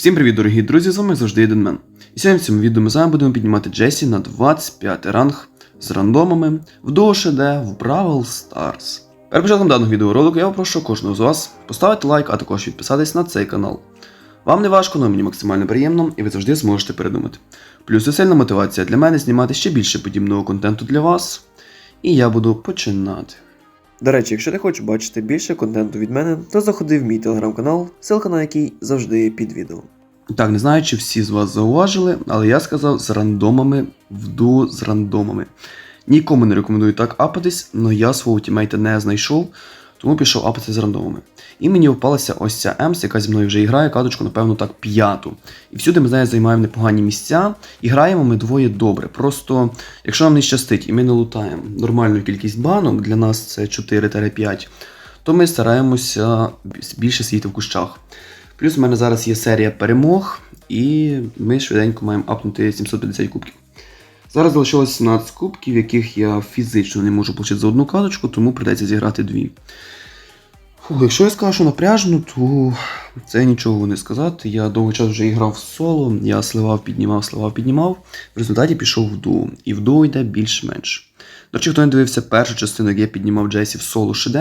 Всім привіт, дорогі друзі! З вами завжди Єдинмен. І сьогодні в цьому відео ми з вами будемо піднімати Джесі на 25 ранг з рандомами в DuoShD в Brawl Stars. Перед початком даного відеоролику я попрошу кожного з вас поставити лайк, а також підписатись на цей канал. Вам не важко, але мені максимально приємно, і ви завжди зможете передумати. Плюс це сильна мотивація для мене знімати ще більше подібного контенту для вас. І я буду починати. До речі, якщо ти хочеш бачити більше контенту від мене, то заходи в мій телеграм-канал, ссылка на який завжди під відео. Так, не знаю, чи всі з вас зауважили, але я сказав з рандомами в дуо з рандомами. Нікому не рекомендую так апатись, але я свого тімейта не знайшов, тому пішов апати з рандомами. І мені впалася ось ця Емс, яка зі мною вже грає, кадочку, напевно, так п'яту. І всюди ми з нею займаємо непогані місця, і граємо ми двоє добре. Просто, якщо нам не щастить і ми не лутаємо нормальну кількість банок, для нас це 4-5, то ми стараємося більше сидіти в кущах. Плюс в мене зараз є серія перемог, і ми швиденько маємо апнути 750 кубків. Зараз залишилось 17 кубків, яких я фізично не можу получити за одну карточку, тому придеться зіграти дві. Фух, якщо я скажу, що напряжно, то це нічого не сказати. Я довгий час вже грав в соло, я сливав, піднімав, сливав, піднімав. В результаті пішов в дуо. І в дуо йде більш-менш. До речі, хто не дивився першу частину, як я піднімав Джесі в соло ШД,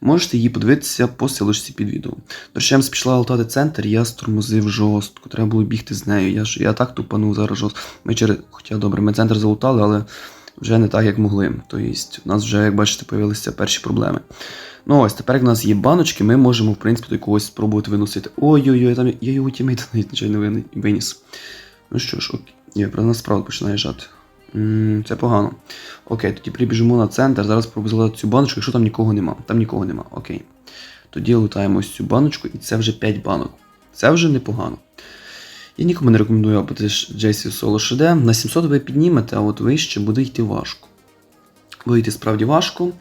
можете її подивитися по силочці під відео. До речі, я пішла лутати центр, я стормозив жорстко, треба було бігти з нею. Я ж я так тупанув зараз жорстко. Ми через, хоча добре, ми центр залутали, але вже не так, як могли. Тобто, у нас вже, як бачите, з'явилися перші проблеми. Ну ось, тепер як у нас є баночки, ми можемо, в принципі, до когось спробувати виносити. Ой-ой-ой, там я його тімейта навіть нічого не виніс. Ну що ж, окей. Ні, про нас справді починає жати. Це погано. Окей, тоді прибіжимо на центр. Зараз пробуємо цю баночку, якщо там нікого нема. Там нікого нема. Окей. Тоді лутаємо ось цю баночку, і це вже 5 банок. Це вже непогано. Я нікому не рекомендую апати JC Solo ШД. На 700 ви піднімете, а от вище буде йти важко. Буде йти справді важко.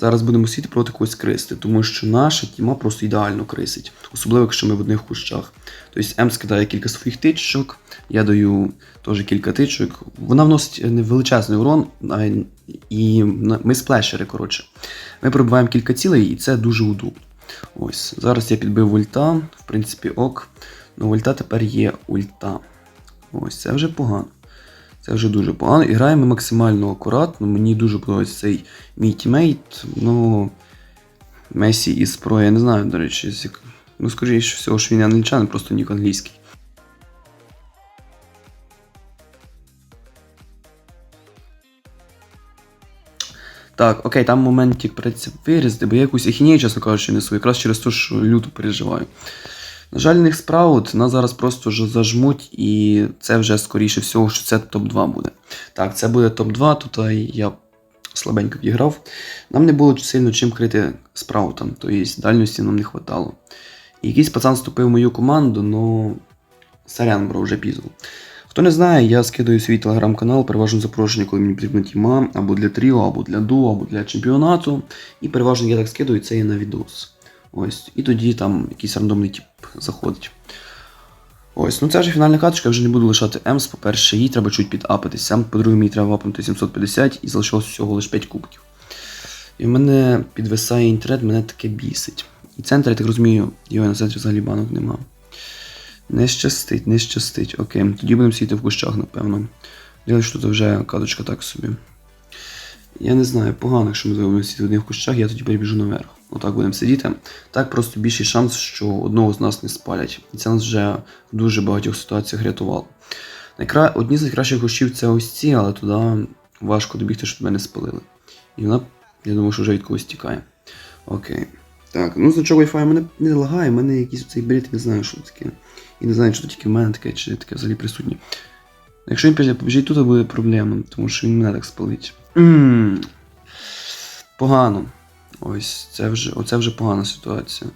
Зараз будемо сіти проти когось кристи, тому що наша тіма просто ідеально крисить. Особливо, якщо ми в одних кущах. Тобто М скидає кілька своїх тичок, я даю теж кілька тичок. Вона вносить величезний урон, і ми сплешери, коротше. Ми пробиваємо кілька цілей, і це дуже удобно. Ось, зараз я підбив ульта, в принципі, ок. Ну, ульта тепер є ульта. Ось, це вже погано. Це вже дуже погано. І граємо максимально акуратно. Мені дуже подобається цей мій тімейт. Ну. Месі із Про, я не знаю, до речі, ну, скоріше всього, що він англічанин, просто нік англійський. Так, окей, там моментик придеться вирізати, бо я якусь ахінею, чесно кажучи, несу, якраз через те, що люто переживаю. На жаль, них спраут нас зараз просто вже зажмуть, і це вже скоріше всього, що це топ-2 буде. Так, це буде топ-2, тут я слабенько відіграв. Нам не було сильно чим крити спраутом, тобто дальності нам не вистачало. І якийсь пацан вступив в мою команду, ну сорян, бро, вже пізно. Хто не знає, я скидаю свій телеграм-канал, переважно запрошення, коли мені потрібна тіма, або для тріо, або для дуо, або для чемпіонату. І переважно я так скидаю, це є на відос. Ось. І тоді там якийсь рандомний тип заходить. Ось, ну це вже фінальна каточка, я вже не буду лишати Емс. По-перше, їй треба чуть підапатися. По-друге, мені треба апнути 750 і залишилось всього лише 5 кубків. І в мене підвисає інтернет, мене таке бісить. І центр, я так розумію, його на центрі взагалі банок нема. Не щастить, не щастить. Окей, тоді будемо сидіти в кущах, напевно. Я що тут вже каточка так собі. Я не знаю, погано, якщо ми будемо сидіти в одних кущах, я тоді перебіжу наверх. Отак будемо сидіти. Так просто більший шанс, що одного з нас не спалять. І це нас вже в дуже багатьох ситуаціях рятувало. Найкра... Одні з найкращих кущів це ось ці, але туди важко добігти, щоб мене спалили. І вона, я думаю, що вже від когось тікає. Окей. Так, ну значок Wi-Fi мене не лагає, в мене якийсь цей бред, не знаю, що таке. І не знаю, то тільки в мене таке, чи таке взагалі присутнє. Якщо він побіжить тут, буде проблема, тому що він мене так спалить. Погано. Ось це вже, оце вже погана ситуація.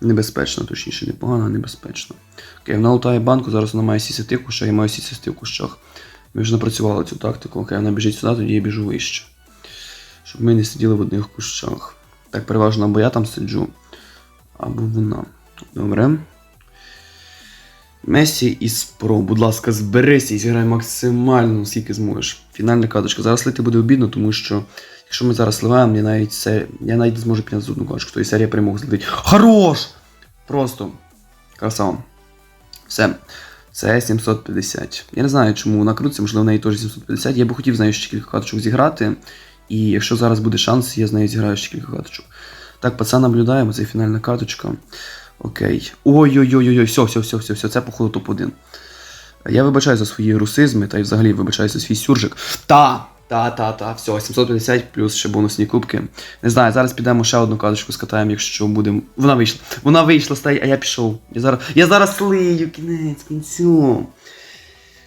Небезпечна, точніше, не погана, а небезпечна. Окей, вона лутає банку, зараз вона має сісти в кущах, я маю сісти в кущах. Ми вже напрацювали цю тактику, окей, вона біжить сюди, тоді я біжу вище. Щоб ми не сиділи в одних кущах. Так, переважно або я там сиджу, або вона. Добре. Месі із Про, будь ласка, зберися і зіграй максимально, скільки зможеш. Фінальна каточка. Зараз лити буде обідно, тому що якщо ми зараз сливаємо, я навіть це. Я навіть не зможу підняти з одну то і серія перемог злетить. Хорош! Просто. Красава. Все. Це 750. Я не знаю, чому вона крутиться, можливо, в неї теж 750. Я би хотів з нею ще кілька карточок зіграти. І якщо зараз буде шанс, я з нею зіграю ще кілька карточок. Так, пацан наблюдаємо, це фінальна карточка. Окей. Ой-ой-ой-ой, все, все, все, все, все, це походу топ-1. Я вибачаю за свої русизми, та й взагалі вибачаю за свій сюржик. Та! Та, та, та, все, 750 плюс ще бонусні кубки. Не знаю, зараз підемо ще одну карточку скатаємо, якщо будемо. Вона вийшла. Вона вийшла, стай, а я пішов. Я зараз. Я зараз слию, кінець, кінцю.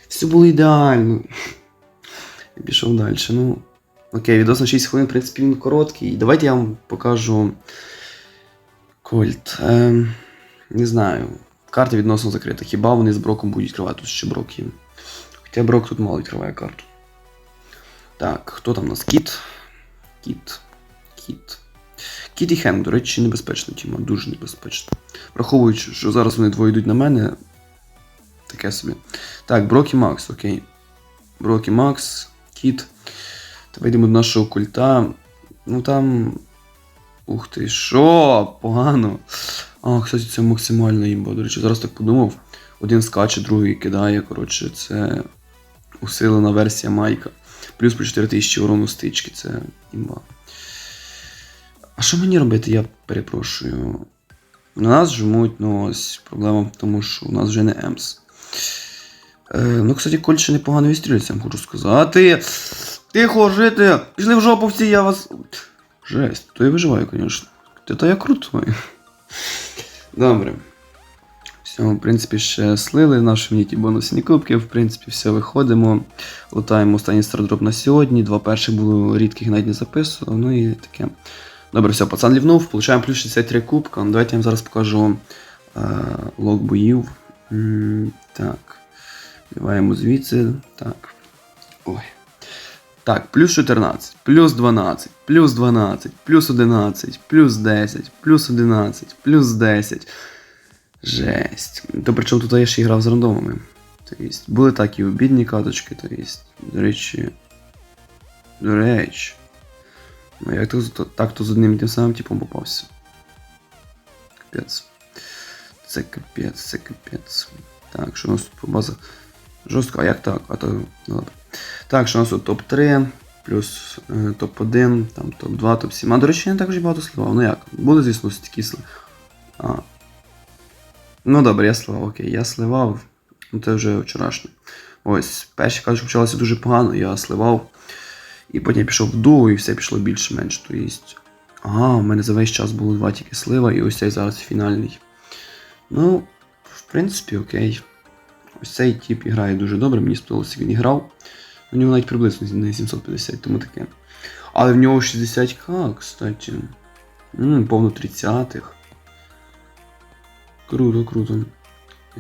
Все було ідеально. Я пішов далі. Ну. Окей, відос на 6 хвилин, в принципі, він короткий. Давайте я вам покажу. Кольт. Ем, не знаю. Карта відносно закрита. Хіба вони з броком будуть відкривати? Тут ще брок є. Хоча брок тут мало відкриває карту. Так, хто там у нас? Кіт. Кіт. Кіт. Кіт і Хенк, до речі, небезпечна тіма, дуже небезпечна. Враховуючи, що зараз вони двоє йдуть на мене. Таке собі. Так, Брок і Макс, окей. Брок і Макс, Кіт. Та вийдемо до нашого культа. Ну там. Ух ти, що? Погано. А, кстати, це максимально імба. До речі, зараз так подумав. Один скаче, другий кидає. Коротше, це усилена версія Майка. Плюс по 4000 урону стички, це імба. А що мені робити, я перепрошую. На нас жмуть, ну ось проблема в тому, що у нас вже не Емс. Е, ну, кстати, Коль ще непогано відстрілюється, хочу сказати. Тихо, жити! Пішли в жопу всі, я вас. Жесть, то я виживаю, звісно. То я крутой. Добре. Все, в принципі, ще слили наші мені ті бонусні кубки. В принципі, все виходимо. Лутаємо останній стардроп на сьогодні. Два перших було рідких навіть не записував. Ну і таке. Добре, все, пацан лівнув, получаємо плюс 63 кубка. Ну, Давайте я вам зараз покажу е, лог боїв. М, так. Вбиваємо звідси. Так. Ой. Так, плюс 14, плюс 12, плюс 12, плюс 11, плюс 10, плюс 11, плюс 10. Жесть. То причому тут я ще і грав з рандомами. Тобто, були такі обідні каточки, тобто, до речі. До речі. Ну, як то, то, так то з одним і тим самим типом попався. Капець. Це капець, це капець. Так, що у нас тут по базах? Жорстко, а як так? А то. Ну. Так, що у нас тут топ-3, плюс е, топ-1, там топ-2, топ-7. А до речі, я не так вже багато сливав. Ну як? Були, звісно, такі сливи. А. Ну добре, я сливав, окей, я сливав. Ну це вже вчорашнє. Ось, перші кажуть, почалося дуже погано, я сливав. І потім я пішов в дуо, і все пішло більш-менш. Тобто, ага, у мене за весь час було два тільки слива, і ось цей зараз фінальний. Ну, в принципі, окей. Ось цей тип грає дуже добре, мені сподобалося, він грав. У нього навіть приблизно не 750, тому таке. Але в нього 60к, кстати. Повно 30-х. Круто, круто.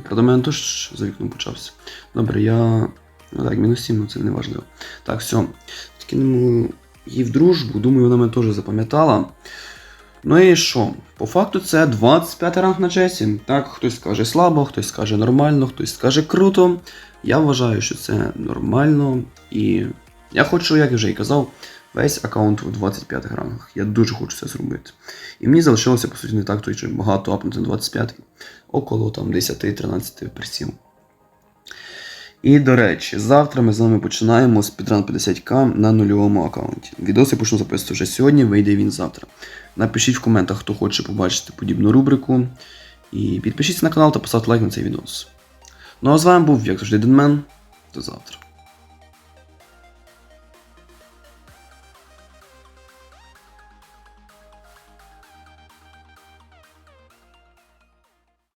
Правда, мене теж за вікном почався. Добре, я. Ну так, мінус 7, ну це не важливо. Так, все. Кинемо її в дружбу, думаю, вона мене теж запам'ятала. Ну і що? По факту це 25 ранг на чесі. Так, хтось скаже слабо, хтось скаже нормально, хтось скаже круто. Я вважаю, що це нормально. І я хочу, як я вже і казав, весь аккаунт в 25 рангах. Я дуже хочу це зробити. І мені залишилося, по суті, не так то й багато апнути на 25 около там 10-13 персів. І до речі, завтра ми з вами починаємо з підран 50к на нульовому аккаунті. Відоси почну записувати вже сьогодні, вийде він завтра. Напишіть в коментах, хто хоче побачити подібну рубрику. І підпишіться на канал та поставте лайк на цей відос. Ну а з вами був, як завжди, Денмен. До завтра.